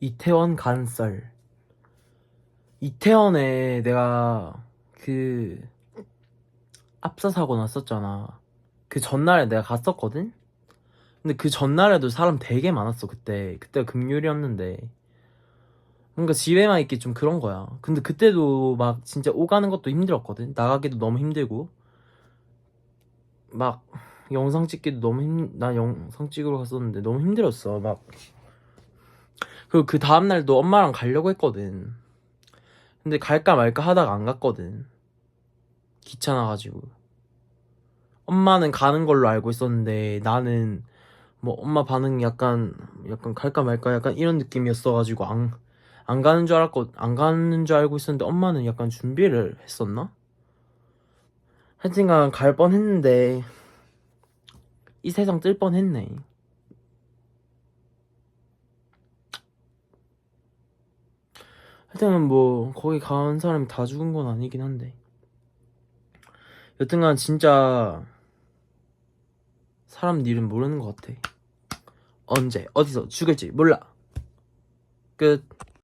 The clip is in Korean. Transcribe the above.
이태원 간 썰. 이태원에 내가 그 압사 사고 났었잖아. 그 전날에 내가 갔었거든? 근데 그 전날에도 사람 되게 많았어, 그때. 그때가 금요일이었는데. 뭔가 집에만 있기 좀 그런 거야. 근데 그때도 막 진짜 오가는 것도 힘들었거든? 나가기도 너무 힘들고. 막 영상 찍기도 너무 힘, 나 영상 찍으러 갔었는데 너무 힘들었어. 막. 그리고 그 다음날도 엄마랑 가려고 했거든. 근데 갈까 말까 하다가 안 갔거든. 귀찮아가지고. 엄마는 가는 걸로 알고 있었는데 나는 뭐 엄마 반응이 약간 약간 갈까 말까 약간 이런 느낌이었어가지고 안, 안 가는 줄 알았고 안 가는 줄 알고 있었는데 엄마는 약간 준비를 했었나? 하여튼간 갈 뻔했는데 이 세상 뜰 뻔했네. 하여튼 뭐 거기 간 사람이 다 죽은 건 아니긴 한데. 여튼간 진짜 사람 일은 모르는 것 같아. 언제 어디서 죽을지 몰라. 끝